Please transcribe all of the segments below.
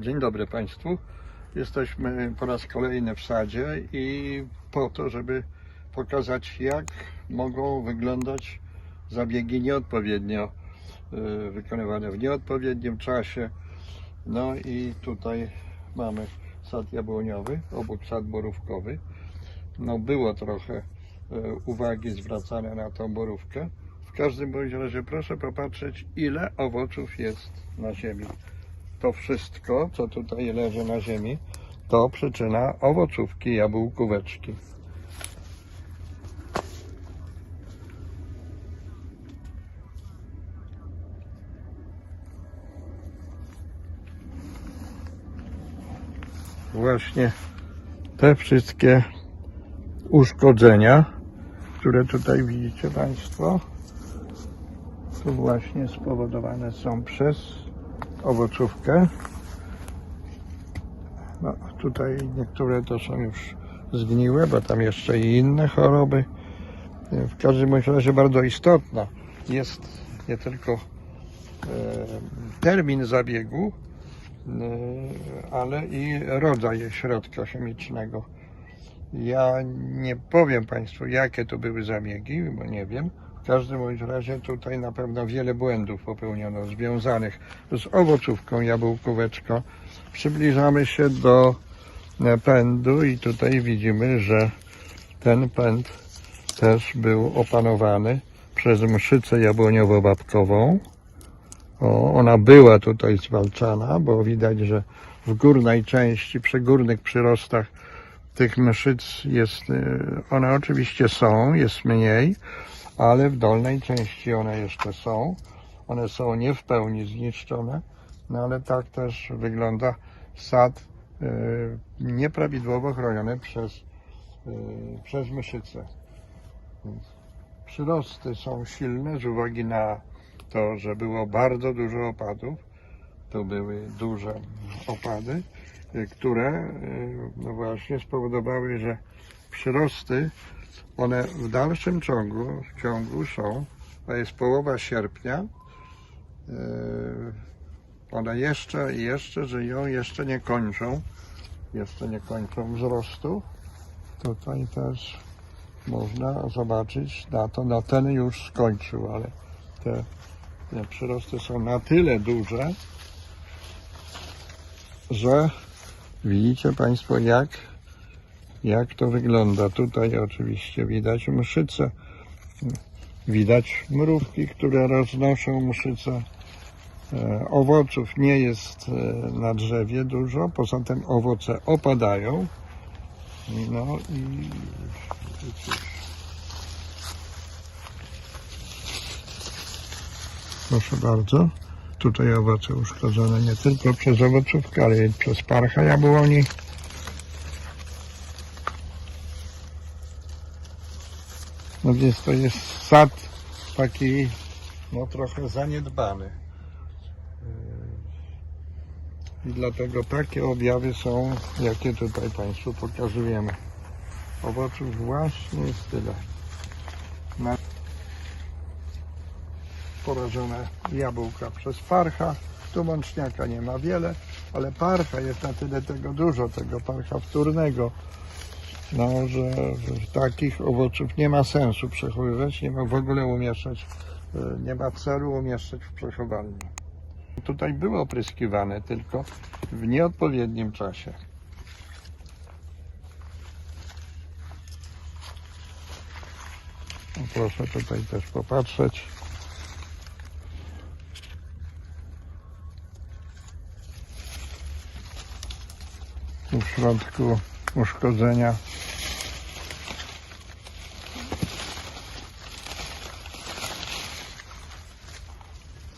Dzień dobry Państwu. Jesteśmy po raz kolejny w sadzie i po to, żeby pokazać, jak mogą wyglądać zabiegi nieodpowiednio y, wykonywane w nieodpowiednim czasie. No i tutaj mamy sad jabłoniowy, obok sad borówkowy. No było trochę y, uwagi zwracane na tą borówkę. W każdym bądź razie proszę popatrzeć, ile owoców jest na ziemi to wszystko, co tutaj leży na ziemi, to przyczyna owocówki jabłkóweczki. Właśnie te wszystkie uszkodzenia, które tutaj widzicie Państwo, to właśnie spowodowane są przez owocówkę. No, tutaj niektóre to są już zgniłe, bo tam jeszcze i inne choroby. W każdym razie bardzo istotna jest nie tylko e, termin zabiegu, e, ale i rodzaj środka chemicznego. Ja nie powiem Państwu, jakie to były zabiegi, bo nie wiem. W każdym bądź razie tutaj na pewno wiele błędów popełniono związanych z owocówką jabłkóweczką. Przybliżamy się do e, pędu i tutaj widzimy, że ten pęd też był opanowany przez mszycę jabłoniowo-babkową. O, ona była tutaj zwalczana, bo widać, że w górnej części, przy górnych przyrostach tych mszyc jest, e, one oczywiście są, jest mniej, ale w dolnej części one jeszcze są. One są nie w pełni zniszczone, no ale tak też wygląda sad e, nieprawidłowo chroniony przez, e, przez myszyce. Przyrosty są silne z uwagi na to, że było bardzo dużo opadów. To były duże opady, e, które no właśnie spowodowały, że przyrosty one w dalszym ciągu, ciągu są, to jest połowa sierpnia, Yy, one jeszcze i jeszcze żyją, jeszcze nie kończą, jeszcze nie kończą wzrostu. Tutaj też można zobaczyć na to, no ten już skończył, ale te, te przyrosty są na tyle duże, że widzicie Państwo jak jak to wygląda. Tutaj oczywiście widać mszyce, widać mrówki, które roznoszą mszyce. E, Owoców nie jest e, na drzewie dużo, poza tym owoce opadają. No i. Proszę bardzo. Tutaj owoce uszkodzone nie tylko przez owocówkę, ale i przez parcha jabłoni. No więc to jest sad taki, no trochę zaniedbany. I dlatego takie objawy są, jakie tutaj Państwu pokazujemy. Owoców właśnie jest tyle. Na porażone jabłka przez parcha. Tu mączniaka nie ma wiele, ale parcha jest na tyle tego dużo, tego parcha wtórnego, no, że, takich owoców nie ma sensu przechowywać, nie ma w ogóle umieszczać, e, nie ma celu umieszczać w przechowalni. Tutaj było opryskiwane, tylko w nieodpowiednim czasie. No, Proszę tutaj też popatrzeć. W środku uszkodzenia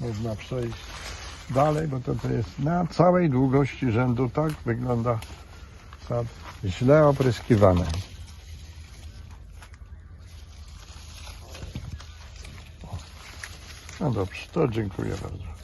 można przejść dalej, bo to, to jest na całej długości rzędu tak wygląda sad źle opryskiwany. No dobrze, to dziękuję bardzo.